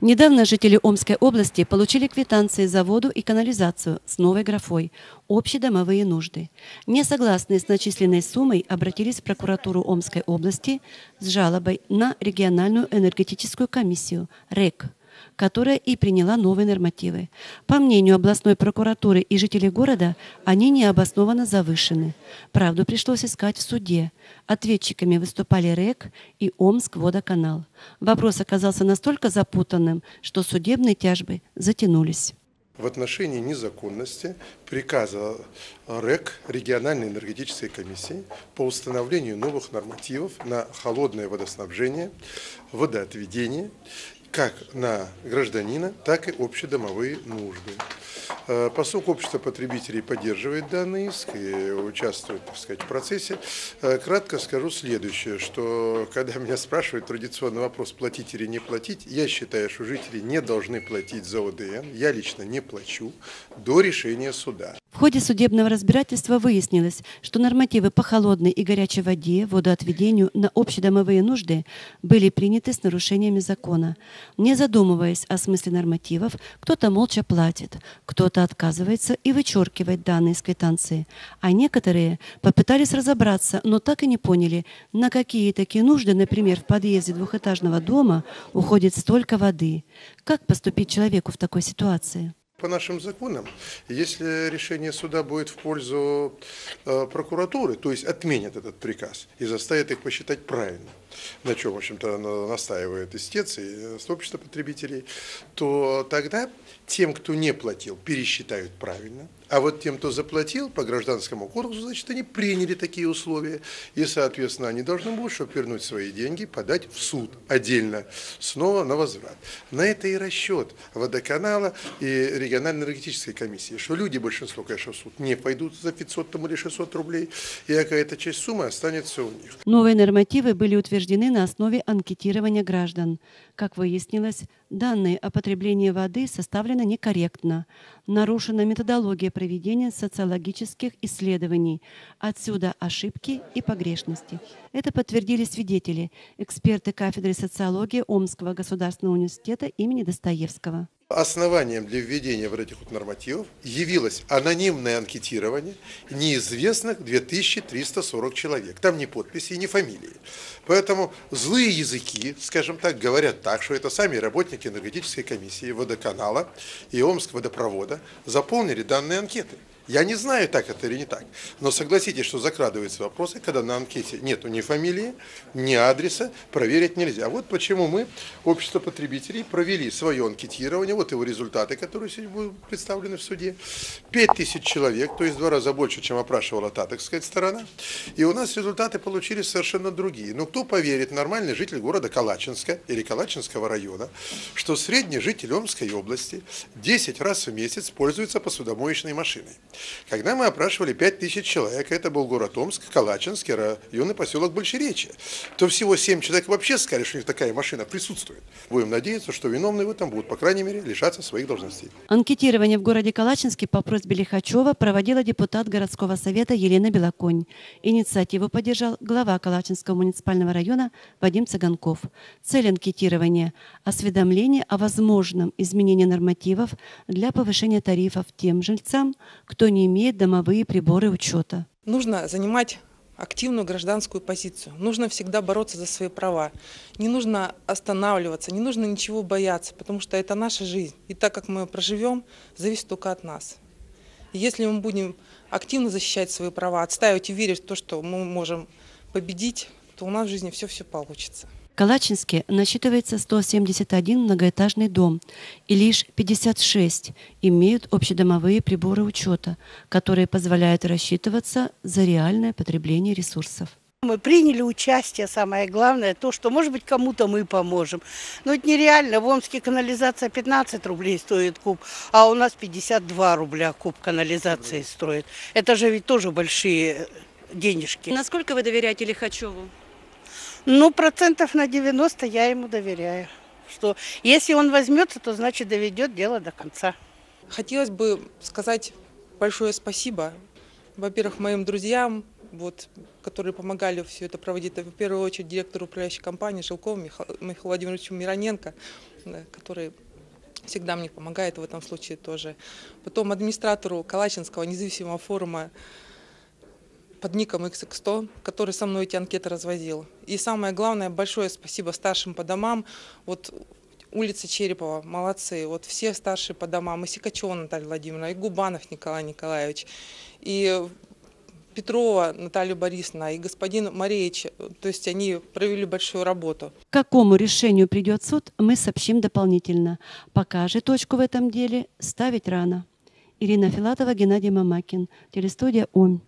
Недавно жители Омской области получили квитанции за воду и канализацию с новой графой «Общедомовые нужды». Несогласные с начисленной суммой обратились в прокуратуру Омской области с жалобой на региональную энергетическую комиссию РЭК которая и приняла новые нормативы. По мнению областной прокуратуры и жителей города, они необоснованно завышены. Правду пришлось искать в суде. Ответчиками выступали РЭК и Омск водоканал. Вопрос оказался настолько запутанным, что судебные тяжбы затянулись в отношении незаконности приказа РЭК, региональной энергетической комиссии, по установлению новых нормативов на холодное водоснабжение, водоотведение как на гражданина, так и общедомовые нужды. Э, поскольку общество потребителей поддерживает данный иск и участвует так сказать, в процессе, э, кратко скажу следующее, что когда меня спрашивают традиционный вопрос, платить или не платить, я считаю, что жители не должны платить за ОДН, я лично не плачу до решения суда. В ходе судебного разбирательства выяснилось, что нормативы по холодной и горячей воде, водоотведению на общедомовые нужды были приняты с нарушениями закона. Не задумываясь о смысле нормативов, кто-то молча платит, кто-то отказывается и вычеркивает данные из квитанции, а некоторые попытались разобраться, но так и не поняли, на какие такие нужды, например, в подъезде двухэтажного дома уходит столько воды. Как поступить человеку в такой ситуации? По нашим законам, если решение суда будет в пользу э, прокуратуры, то есть отменят этот приказ и заставят их посчитать правильно, на чем, в общем-то, настаивает истец и э, общество потребителей, то тогда тем, кто не платил, пересчитают правильно, а вот тем, кто заплатил по гражданскому кодексу, значит, они приняли такие условия, и, соответственно, они должны будут, чтобы вернуть свои деньги, подать в суд отдельно, снова на возврат. На это и расчет водоканала и региональной энергетической комиссии, что люди, большинство, конечно, в суд не пойдут за 500 там, или 600 рублей, и какая-то часть суммы останется у них. Новые нормативы были утверждены на основе анкетирования граждан. Как выяснилось, данные о потреблении воды составлены некорректно. Нарушена методология проведения социологических исследований. Отсюда ошибки и погрешности. Это подтвердили свидетели, эксперты кафедры социологии Омского государственного университета имени Достоевского. Основанием для введения вот этих вот нормативов явилось анонимное анкетирование неизвестных 2340 человек. Там ни подписи, ни фамилии. Поэтому злые языки, скажем так, говорят так, что это сами работники энергетической комиссии, водоканала и Омского водопровода заполнили данные анкеты. Я не знаю, так это или не так. Но согласитесь, что закрадываются вопросы, когда на анкете нету ни фамилии, ни адреса, проверить нельзя. Вот почему мы, общество потребителей, провели свое анкетирование, вот его результаты, которые сегодня будут представлены в суде. 5 тысяч человек, то есть в два раза больше, чем опрашивала та, так сказать, сторона. И у нас результаты получились совершенно другие. Но кто поверит, нормальный житель города Калачинска или Калачинского района, что средний житель Омской области 10 раз в месяц пользуется посудомоечной машиной. Когда мы опрашивали 5000 человек, это был город Омск, Калачинский районный поселок Большеречье, то всего 7 человек вообще сказали, что у них такая машина присутствует. Будем надеяться, что виновные в этом будут, по крайней мере, лишаться своих должностей. Анкетирование в городе Калачинске по просьбе Лихачева проводила депутат городского совета Елена Белоконь. Инициативу поддержал глава Калачинского муниципального района Вадим Цыганков. Цель анкетирования – осведомление о возможном изменении нормативов для повышения тарифов тем жильцам, кто не имеет домовые приборы учета. Нужно занимать активную гражданскую позицию. Нужно всегда бороться за свои права. Не нужно останавливаться, не нужно ничего бояться, потому что это наша жизнь. И так как мы проживем, зависит только от нас. Если мы будем активно защищать свои права, отстаивать и верить в то, что мы можем победить, то у нас в жизни все-все получится. Калачинске насчитывается 171 многоэтажный дом, и лишь 56 имеют общедомовые приборы учета, которые позволяют рассчитываться за реальное потребление ресурсов. Мы приняли участие, самое главное, то, что, может быть, кому-то мы поможем. Но это нереально. В Омске канализация 15 рублей стоит куб, а у нас 52 рубля куб канализации стоит. Это же ведь тоже большие денежки. Насколько вы доверяете Лихачеву? Ну, процентов на 90 я ему доверяю. Что если он возьмется, то значит доведет дело до конца. Хотелось бы сказать большое спасибо, во-первых, моим друзьям, вот, которые помогали все это проводить. В первую очередь директору управляющей компании Жилкову Михаилу Владимировичу Мироненко. да, который всегда мне помогает в этом случае тоже. Потом администратору Калачинского независимого форума под ником XX100, который со мной эти анкеты развозил. И самое главное, большое спасибо старшим по домам. Вот улица Черепова, молодцы. Вот все старшие по домам, и Сикачева Наталья Владимировна, и Губанов Николай Николаевич, и Петрова Наталья Борисовна, и господин Мареевич. То есть они провели большую работу. К какому решению придет суд, мы сообщим дополнительно. Пока же точку в этом деле ставить рано. Ирина Филатова, Геннадий Мамакин. Телестудия «Ом».